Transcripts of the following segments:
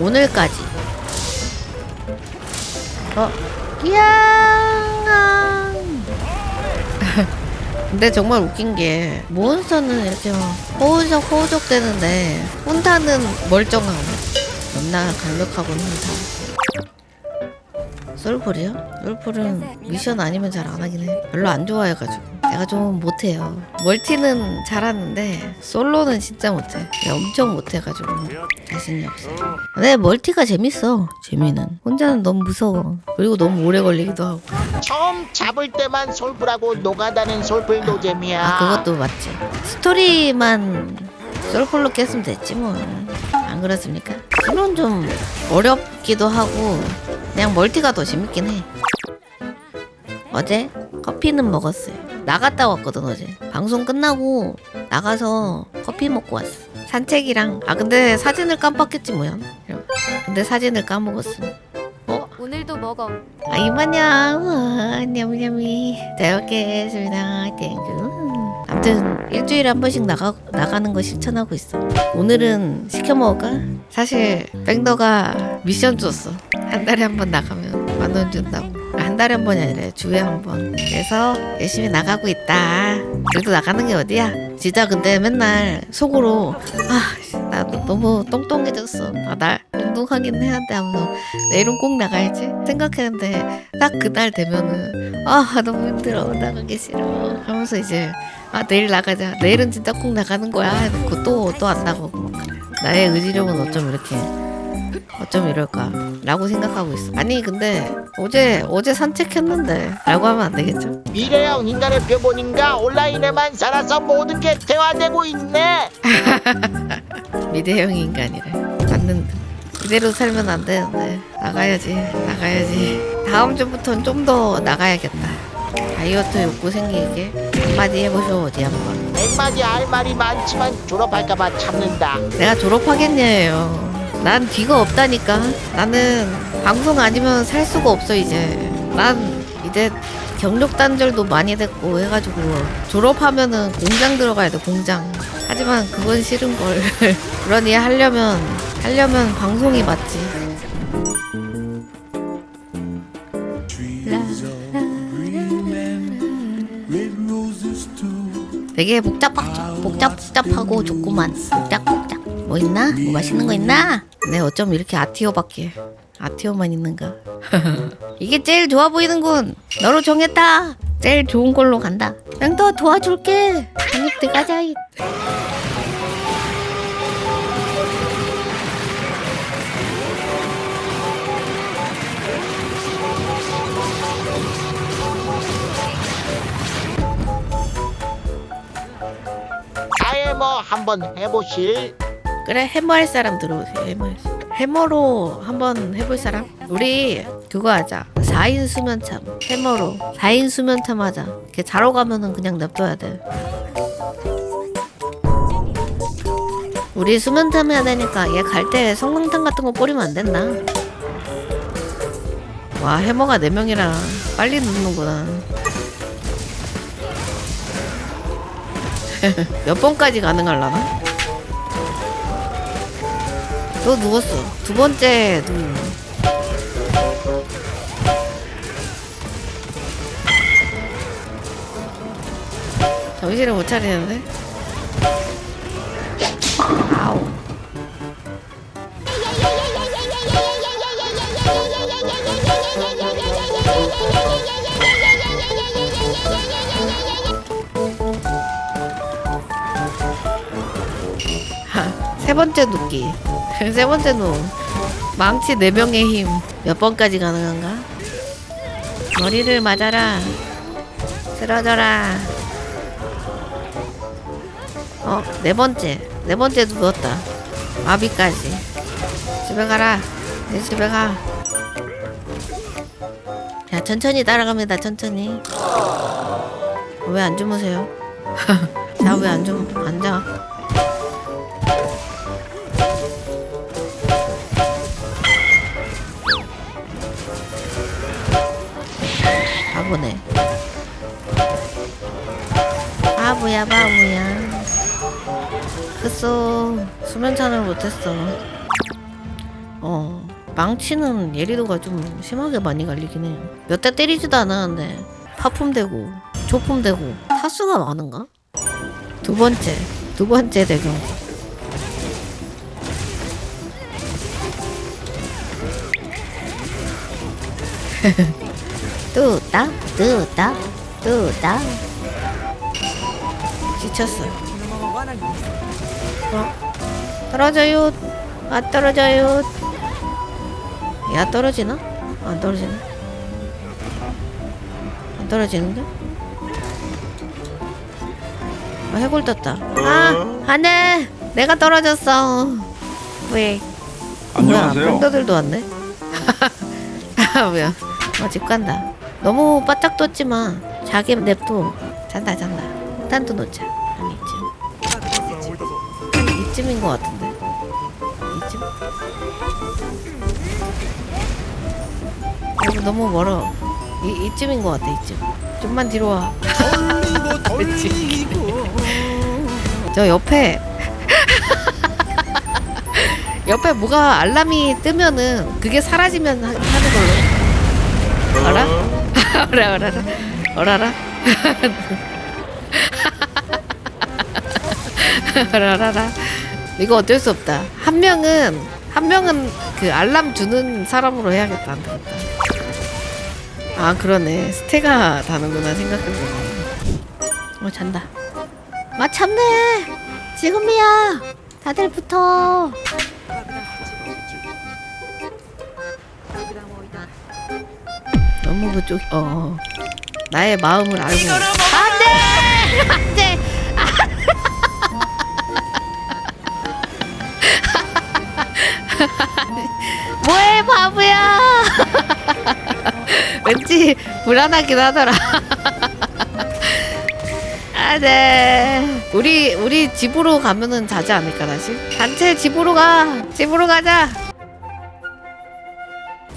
오늘까지. 어, 끼양. 근데 정말 웃긴 게 몬스터는 이렇게 막 호우적 호우적 되는데 혼타는 멀쩡하고 맨날 강력하고는 혼타. 솔풀이요? 솔풀은 미션 아니면 잘 안 하긴 해. 별로 안 좋아해가지고. 내가 좀 못해요. 멀티는 잘하는데 솔로는 진짜 못해. 엄청 못해가지고 자신이 없어. 근데 멀티가 재밌어. 재미는. 혼자는 너무 무서워. 그리고 너무 오래 걸리기도 하고. 처음 잡을 때만 솔불하고 노가다는 솔불 노잼이야. 아 그것도 맞지. 스토리만 솔풀로 깼으면 됐지 뭐. 안 그렇습니까? 물론 좀 어렵기도 하고 그냥 멀티가 더 재밌긴 해. 어제 커피는 먹었어요. 나갔다 왔거든 어제. 방송 끝나고 나가서 커피 먹고 왔어. 산책이랑 아 근데 사진을 깜빡했지 뭐야. 근데 사진을 까먹었어. 오늘도 먹어. 아 이만냥 냠냠이 잘 먹겠습니다 땡큐 아무튼 일주일에 한 번씩 나가, 나가는 거 실천하고 있어 오늘은 시켜 먹을까? 사실 뱅더가 미션 줬어 한 달에 한 번 나가면 만 원 준다고 한 달에 한 번이 아니라 주에 한 번. 그래서 열심히 나가고 있다. 그래도 나가는 게 어디야? 진짜 근데 맨날 속으로 아 나 너무 똥똥해졌어. 아, 나 운동하긴 해야 돼 하면서 내일은 꼭 나가야지. 생각했는데 딱 그날 되면은 아 너무 힘들어. 나가기 싫어. 하면서 이제 아 내일 나가자. 내일은 진짜 꼭 나가는 거야. 해놓고 또또 안 나가고. 나의 의지력은 어쩜 이렇게 어쩜 이럴까? 라고 생각하고 있어. 아니 근데 어제 어제 산책했는데 라고 하면 안 되겠죠? 미래형 인간의 표본인가? 온라인에만 살아서 모든 게 대화되고 있네. 미래형 인간이래. 맞는데 이대로 살면 안 되는데 나가야지 나가야지. 다음 주부터는 좀 더 나가야겠다. 다이어트 욕구 생기게 한마디 해보쇼 어디 한번. 백마디 할 말이 많지만 졸업할까봐 참는다. 내가 졸업하겠냐요 난 뒤가 없다니까. 나는 방송 아니면 살 수가 없어 이제. 난 이제 경력 단절도 많이 됐고 해가지고 졸업하면은 공장 들어가야 돼 공장. 하지만 그건 싫은 걸. 그러니 하려면 하려면 방송이 맞지. 되게 복잡 복잡 복잡하고 좋구만 복잡 복잡. 뭐 있나? 뭐 맛있는 거 있나 네 어쩜 이렇게 아티오밖에 아티오만 있는가 이게 제일 좋아 보이는군 너로 정했다 제일 좋은 걸로 간다 맹도 도와줄게 한입 들어가자 이. 아예 뭐 한번 해보실. 그래 해머 할 사람 들어오세요 해머 할 사람. 해머로 한번 해볼 사람? 우리 그거 하자. 4인 수면참. 해머로. 4인 수면참 하자. 이렇게 자러 가면은 그냥 냅둬야 돼. 우리 수면참 해야 되니까 얘 갈 때 성광탄 같은 거 뿌리면 안 된다. 와 해머가 4명이라 빨리 눕는구나. 몇 번까지 가능할라나? 너 누웠어. 두 번째 누. 정신을 못 차리는데? 아우. 하, 세 번째 눕기. 세 번째 누. 망치 네 명의 힘. 몇 번까지 가능한가? 머리를 맞아라. 쓰러져라. 어, 네 번째. 네 번째 누웠다. 마비까지. 집에 가라. 내 집에 가. 자, 천천히 따라갑니다. 천천히. 왜 안 주무세요? 자, 왜안 주, 앉아. 보네. 바보야, 바보야. 됐어. 수면찬을 못했어. 어 망치는 예리도가 좀 심하게 많이 갈리긴 해요 몇 대 때리지도 않았는데 하품되고 조품되고 타수가 많은가? 두 번째 두 번째 대경기 뚜따 뚜따 뚜따 지쳤어. 어? 떨어져요. 아 떨어져요. 야 떨어지나? 안 떨어지나? 안 떨어지는데? 아 해골 떴다. 아 안돼! 내가 떨어졌어. 왜? 안녕하세요. 뭐야 팬더들도 왔네? 아 뭐야? 어, 집 간다 너무 바짝 떴지 마 자기 냅둬. 잔다 잔다. 폭탄도 놓자. 한 이쯤. 이쯤인 것 같은데. 이쯤? 여기 너무 멀어. 이, 이쯤인 것 같아 이쯤. 좀만 뒤로 와. 그렇지 저 옆에. 옆에 뭐가 알람이 뜨면은 그게 사라지면 하, 하는 걸로. 알아? 알아 알아 알아 알아 이거 어쩔 수 없다. 한 명은 한 명은 그 알람 주는 사람으로 해야겠다 안 되겠다. 아 그러네. 스테가 다는구나 생각해보니 어 잔다. 아 참네! 지금이야! 다들 붙어 너무 그쪽 어, 어. 나의 마음을 알고. 안 돼! 안 돼! 뭐해 바보야? 왠지 불안하긴 하더라. 아 네. 우리 우리 집으로 가면은 자지 않을까 다시? 단체 집으로 가! 집으로 가자!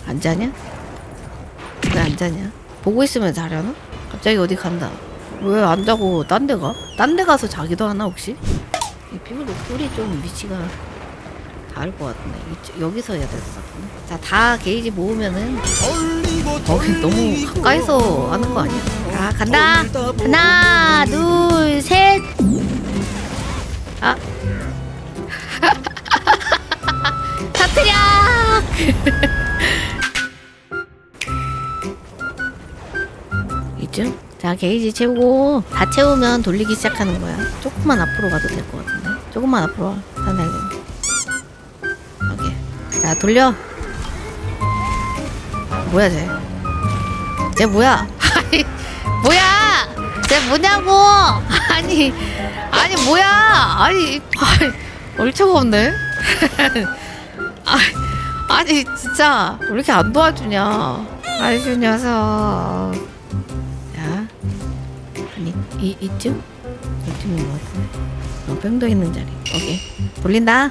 안 자냐 왜 안 자냐? 보고 있으면 자려나? 갑자기 어디 간다. 왜 안 자고 딴 데 가? 딴 데 가서 자기도 하나 혹시? 이 피부 꿀이 좀 위치가 다를 것 같네. 이쪽- 여기서 해야 될 것 같네. 자 다 게이지 모으면은 거기 너무 가까이서 하는 거 아니야? 자 간다! 하나 둘 셋! 아. 터트려 이쯤 자 게이지 채우고 다 채우면 돌리기 시작하는 거야 조금만 앞으로 가도 될 것 같은데 조금만 앞으로 와 산달님 오케이 자 돌려 뭐야 쟤? 쟤 뭐야? 아니 뭐야? 쟤 뭐냐고? 아니 아니 뭐야? 아니 얼척 없네. 아니, 진짜 왜 이렇게 안 도와주냐? 아이씨 녀석. 자, 아니 이 이쯤 이쯤인 것 같은데. 어, 뺑도 있는 자리. 오케이 돌린다.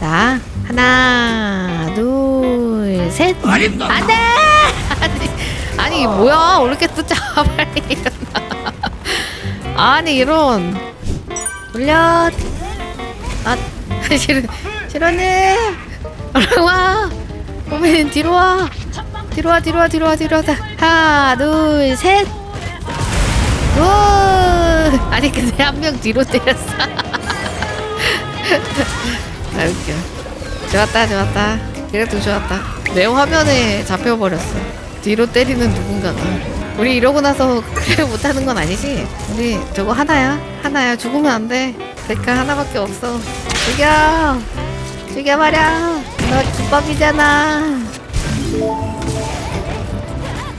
자, 하나, 둘, 셋. 안 돼! 아니, 아니, 뭐야. 왜 이렇게 뜯자, 빨리 일어나. 아니, 이런. 돌려. 아, 싫어, 싫어네. 와. 고민 뒤로 와. 뒤로 와, 뒤로 와, 뒤로 와, 뒤로 와. 자, 하나, 둘, 셋. 우! 아니, 근데 한 명 뒤로 때렸어. 아 웃겨. 좋았다 좋았다. 그래도 좋았다. 내 화면에 잡혀버렸어. 뒤로 때리는 누군가가. 우리 이러고 나서 그래 못하는 건 아니지? 우리 저거 하나야? 하나야. 죽으면 안돼. 대가 하나밖에 없어. 죽여! 죽여버려 너 기법이잖아.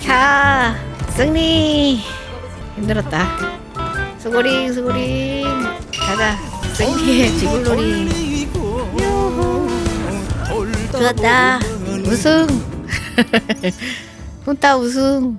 자 승리 힘들었다. 수고링 수고링. 가자. 승리의 지불놀이 좋았다. 우승. 혼따 우승